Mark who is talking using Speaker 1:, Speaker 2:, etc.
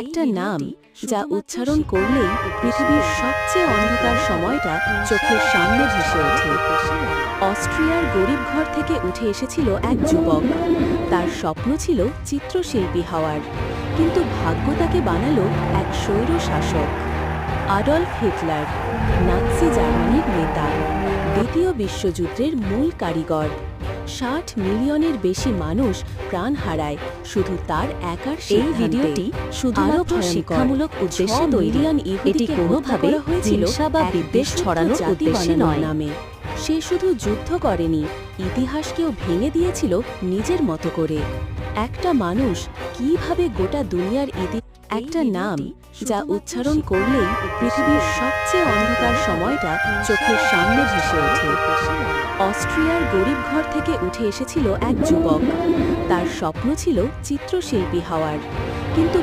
Speaker 1: একটা নাম যা উচ্চারণ করলেই পৃথিবীর সবচেয়ে অন্ধকার সময়টা চোখের সামনে ভেসে ওঠে। অস্ট্রিয়ার গরিব ঘর থেকে উঠে এসেছিল এক যুবক। তার স্বপ্ন ছিল চিত্রশিল্পী হওয়ার কিন্তু ভাগ্য তাকে বানালো এক স্বৈর শাসক আডলফ হিটলার নাৎসি জার্মানির নেতা দ্বিতীয় বিশ্বযুদ্ধের মূল কারিগর। ষাট মিলিয়নের বেশি মানুষ প্রাণ হারায়। শুধু তার একার
Speaker 2: এই ভিডিওটি শুধুমাত্র শিক্ষামূলক উদ্দেশ্যে তৈরি। এটি কোনোভাবে হিংসা বা বিদ্বেষ ছড়ানোর উদ্দেশ্যে নয়।
Speaker 1: নামে। সে শুধু যুদ্ধ করেনি ইতিহাসকেও ভেঙে দিয়েছিল নিজের মতো করে। একটা মানুষ কীভাবে গোটা দুনিয়ার ইতি একটা নাম যা উচ্চারণ করলেই পৃথিবীর সবচেয়ে অন্ধকার সময়টা চোখের সামনে ভেসে ওঠে। অস্ট্রিয়ার গরিব ঘর থেকে উঠে এসেছিল এক যুবক। তার স্বপ্ন ছিল চিত্রশিল্পী হওয়ার। কিন্তু